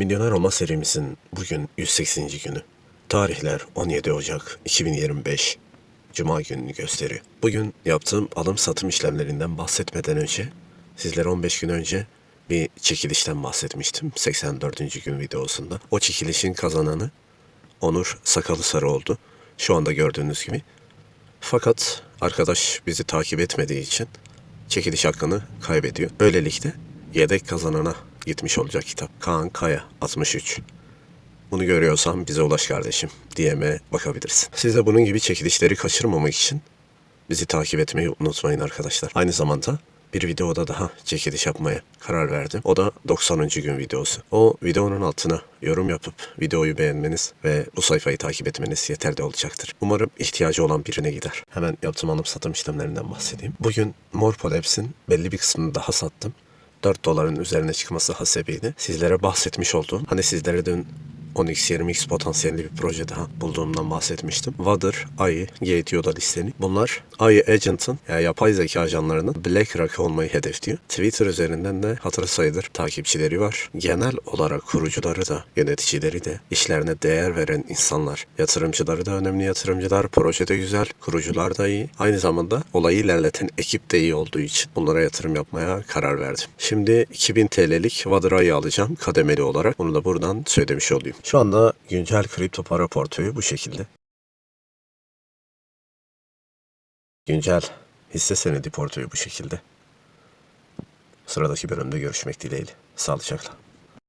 Milyoner Olma serimizin bugün 180. günü. Tarihler 17 Ocak 2025. Cuma gününü gösteriyor. Bugün yaptığım alım satım işlemlerinden bahsetmeden önce sizlere 15 gün önce bir çekilişten bahsetmiştim. 84. gün videosunda. O çekilişin kazananı Onur Sakalı Sarı oldu. Şu anda gördüğünüz gibi. Fakat arkadaş bizi takip etmediği için çekiliş hakkını kaybediyor. Böylelikle yedek kazanana gitmiş olacak kitap. Kaan Kaya 63. Bunu görüyorsan bize ulaş kardeşim. DM'e bakabilirsin. Siz de bunun gibi çekilişleri kaçırmamak için bizi takip etmeyi unutmayın arkadaşlar. Aynı zamanda bir videoda daha çekiliş yapmaya karar verdim. O da 90. gün videosu. O videonun altına yorum yapıp videoyu beğenmeniz ve bu sayfayı takip etmeniz yeterli olacaktır. Umarım ihtiyacı olan birine gider. Hemen yaptığım alım satım işlemlerinden bahsedeyim. Bugün Morpolabs'in belli bir kısmını daha sattım. 4 doların üzerine çıkması hasebiyle sizlere bahsetmiş olduğum, hani sizlere dün 10x20x potansiyelli bir proje daha bulduğumdan bahsetmiştim. Wader, AI, Gate Yoda listeni. Bunlar AI Agent'ın yani yapay zeka ajanlarının BlackRock olmayı hedefliyor. Twitter üzerinden de hatırı sayılır takipçileri var. Genel olarak kurucuları da, yöneticileri de, işlerine değer veren insanlar, yatırımcıları da önemli yatırımcılar, proje de güzel, kurucular da iyi. Aynı zamanda olayı ilerleten ekip de iyi olduğu için bunlara yatırım yapmaya karar verdim. Şimdi 2000 TL'lik Wader alacağım kademeli olarak. Bunu da buradan söylemiş olayım. Şu anda güncel kripto para portföyü bu şekilde. Güncel hisse senedi portföyü bu şekilde. Sıradaki bölümde görüşmek dileğiyle. Sağlıcakla.